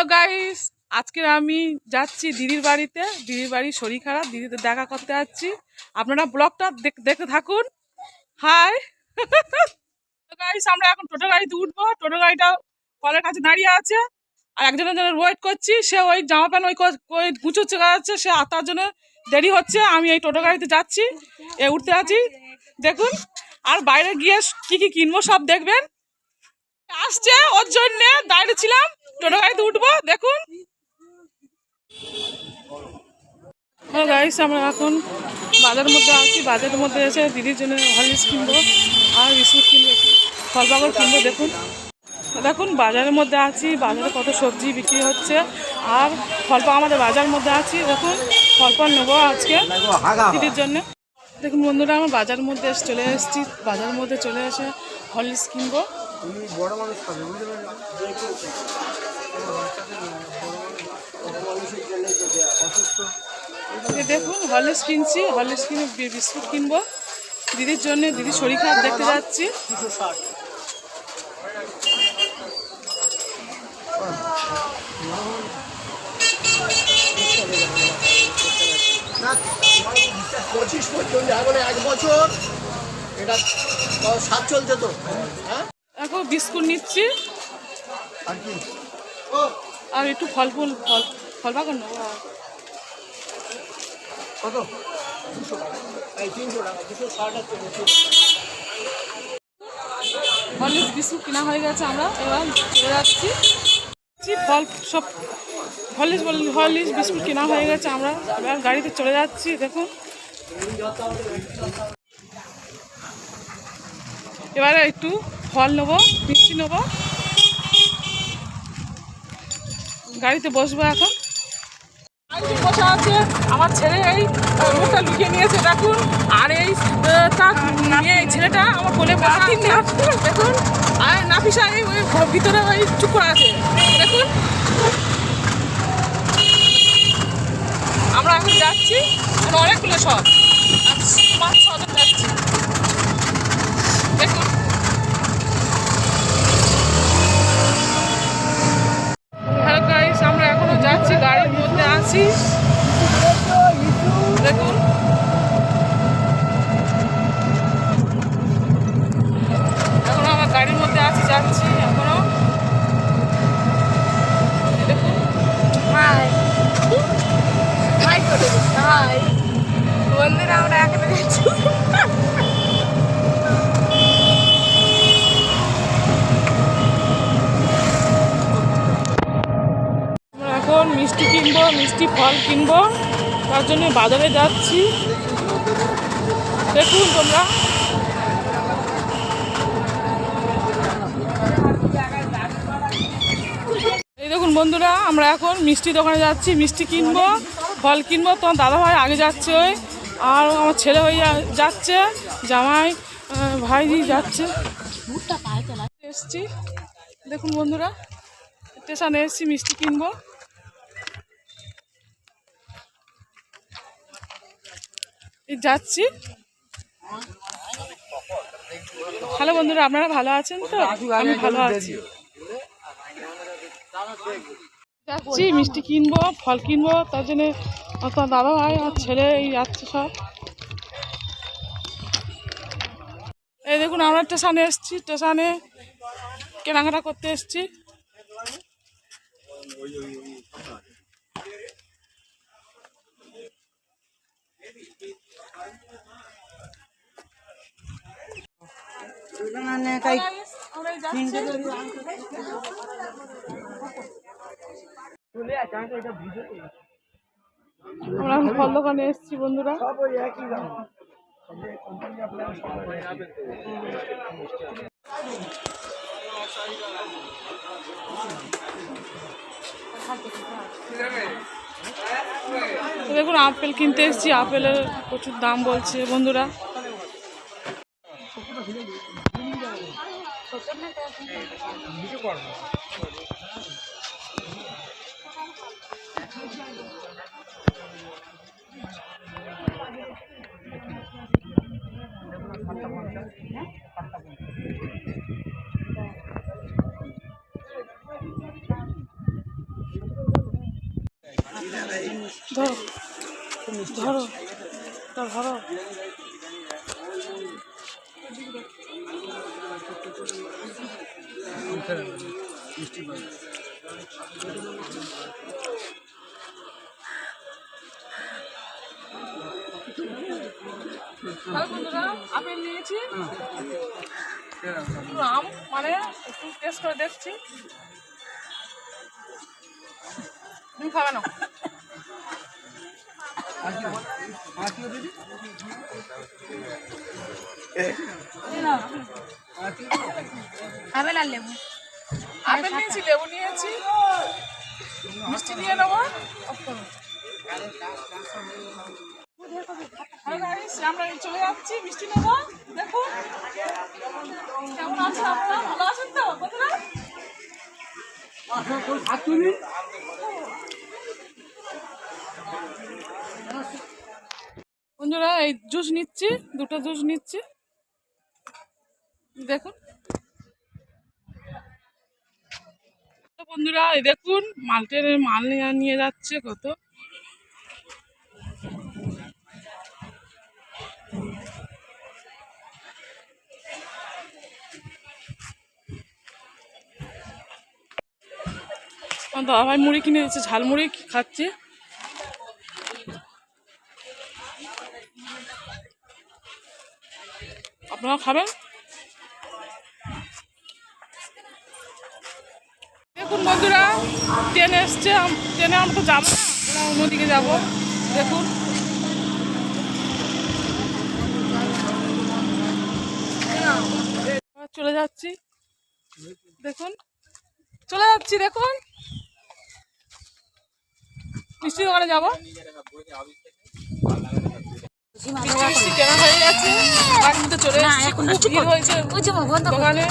Hello guys আজকে আমি যাচ্ছি দিদির বাড়িতে। দিদির বাড়ি শরীর খারাপ দিদিতে দেখা করতে যাচ্ছি। আপনারা ব্লগটা দেখ- দেখতে থাকুন। হাই গাইস আমরা এখন টোটো গাড়িতে উঠবো। টোটো গাড়িটা কলের কাছে দাঁড়িয়ে আছে। আর একজনের জন্য ওয়েট করছি। সে ওই জামা প্যান্ট ওই ওই গুছো যাচ্ছে। সে আর তার জন্য দেরি হচ্ছে। আমি এই টোটো গাড়িতে যাচ্ছি। এ উঠতে আছি দেখুন, আর বাইরে গিয়ে কি কি কিনবো সব দেখবেন। আসছে ওর জন্যে। দাঁড়িয়ে ছিলাম। টোটো গাড়িতে উঠবো, দেখুন। হ্যালো গাইস আমরা এখন বাজারের মধ্যে আছি। বাজারের মধ্যে এসে দিদির জন্য হরলিক্স কিনবো আর বিস্কুট কিনবো ফল পাকড় কিনবো, দেখুন। দেখুন, বাজারের মধ্যে আছি, বাজারে কত সবজি বিক্রি হচ্ছে আর ফল পাক আমাদের বাজারের মধ্যে আছি। দেখুন ফল পাক নেব আজকে দিদির জন্য। দেখুন বন্ধুরা, আমার বাজার মধ্যে এসে চলে এসেছি। বাজারের মধ্যে চলে এসে হরলিক্স কিনবো। বড় মানুষ দেখুন হরলিক্স কিনছি হরলিক্স কিনে বিস্কুট কিনবো। দিদির জন্য দিদি শরীর খারাপ দেখতে যাচ্ছি। পঁচিশ পর্যন্ত এখন এক বছর এটা সাত চলছে তো হ্যাঁ? এখন বিস্কুট নিচ্ছি। আর কি? আর একটু ফল ফুল ফল ফল বাগান নেব কত? হরলিক্স বিস্কুট কেনা হয়ে গেছে আমরা। এবার চলে যাচ্ছি। ফল সব হরলিক্স বল- হরলিক্স বিস্কুট কেনা হয়ে গেছে আমরা। এবার গাড়িতে চলে যাচ্ছি দেখুন। এবারে একটু ফল নেব মিষ্টি নেব। গাড়িতে বসবো এখন। বসে আছে আমার ছেলে এই মুখটা লুকিয়ে নিয়েছে দেখুন। আর এই তার এই ছেলেটা আমার কোলে বসা দেখুন। আর নাফিসা এই ওই ভিতরে ওই চুপ করে আছে। দেখুন। আমরা এখন যাচ্ছি অনেকগুলো সব। আর পাঁচ ছজন যাচ্ছি দেখুন হ্যালো গাইস আমরা এখনও যাচ্ছি গাড়ির মধ্যে আছি দেখুন এখনও আমার গাড়ির মধ্যে আছি যাচ্ছি এখনও এই দেখুন হাই হাই করে হাই বন্ধুরা আমরা এখানে যাচ্ছি আমরা এখন মিষ্টি ফল কিনবো। তার জন্য বাজারে যাচ্ছি। দেখুন তোমরা। এই দেখুন বন্ধুরা, আমরা এখন মিষ্টি দোকানে যাচ্ছি। মিষ্টি কিনবো, ফল কিনবো। তোমার দাদা ভাই আগে যাচ্ছে ওই। আর আমার ছেলে হয়ে যাচ্ছে। জামাই ভাইজি যাচ্ছে। এসছি। দেখুন বন্ধুরা, স্টেশনে এসছি মিষ্টি কিনবো। যাচ্ছি। হ্যালো বন্ধুরা, আপনারা ভালো আছেন তো? আমি ভালো আছি। যাচ্ছি, মিষ্টি কিনবো, ফল কিনবো, তার জন্য তোমার দাদা ভাই আর ছেলে, এই যাচ্ছে সব। এই দেখুন, আমরা স্টেশনে এসছি, স্টেশনে কেনাকাটা করতে এসছি। এই যাচ্ছি। আমরা ফল দোকানে এসেছি, বন্ধুরা। দেখুন, আপেল কিনতে এসেছি। আপেলের প্রচুর দাম বলছে, বন্ধুরা। কিছু ধরো। ধরো। আম মানে একটু টেস্ট করে দেখছি। তুমি খাবে না? আপেল আর লেবু? আপেল নিয়েছি লেবু নিয়েছি। মিষ্টি নিয়ে নেব। আমরা চলে যাচ্ছি, মিষ্টি নেব। দেখুন কেমন আছেন আপনারা? ভালো আছেন তো? বন্ধুরা বন্ধুরা, এই জুস নিচ্ছি, দুটো জুস নিচ্ছি। দেখুন। তো বন্ধুরা, এই দেখুন মালটেনের মাল নিয়ে যাচ্ছে কত। দাদা ভাই মুড়ি কিনে দিচ্ছে ঝালমুড়ি খাচ্ছে। আপনারা খাবেন? বন্ধুরা ট্রেন এসছে ট্রেনে আমরা তো যাব না অন্যদিকে যাব দেখুন। চলে যাচ্ছি দেখুন চলে যাচ্ছি দেখুন। মিষ্টি দোকানে যাব। মিষ্টি কেনা হয়ে গেছে মধ্যে চলে এসেছি খুব ভিড় হয়েছে দোকানে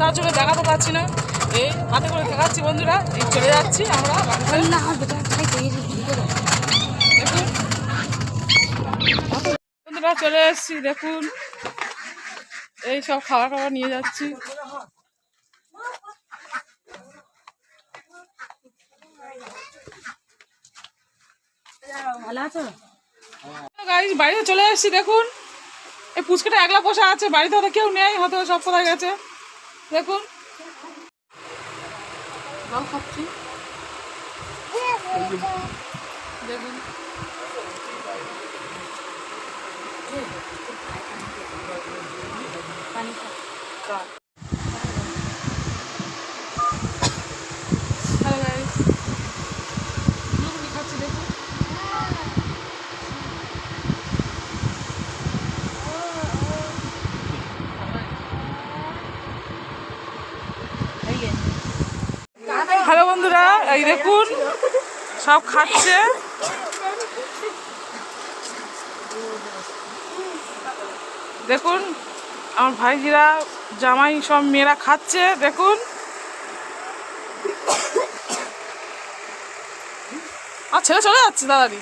তার জন্য দেখাতে পারছি না। এই হাতে করে দেখাচ্ছি বন্ধুরা এই চলে যাচ্ছি আমরা বন্ধুরা চলে এসেছি দেখুন। এই সব খাবার খাবার নিয়ে যাচ্ছি। ভালো আছো? গাইজ বাড়িতে চলে এসেছি দেখুন। এই পুচকাটা একলা বসে আছে বাড়িতে হয়তো কেউ নেই হয়তো সব কোথায় গেছে। দেখুন। জল খাচ্ছি দেখুন হ্যালো গাইজ খাচ্ছি দেখুন হ্যালো বন্ধুরা এই দেখুন সব খাচ্ছে দেখুন আমার ভাইজিরা জামাই সব মেয়েরা খাচ্ছে দেখুন আর ছেলে চলে যাচ্ছে দাদারি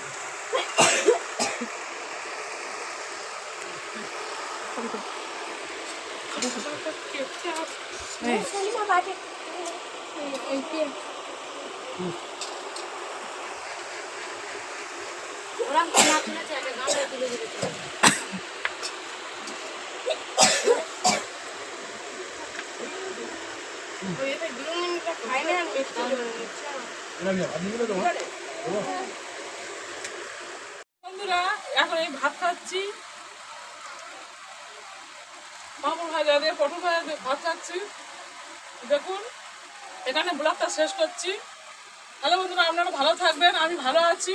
বন্ধুরা, এখন এই ভাত খাচ্ছি। পাপড় ভাজা দিয়ে পটল ভাজা ভাত খাচ্ছি। দেখুন, এখানে ব্লগটা শেষ করছি। হ্যালো বন্ধুরা আপনারা ভালো থাকবেন আমি ভালো আছি।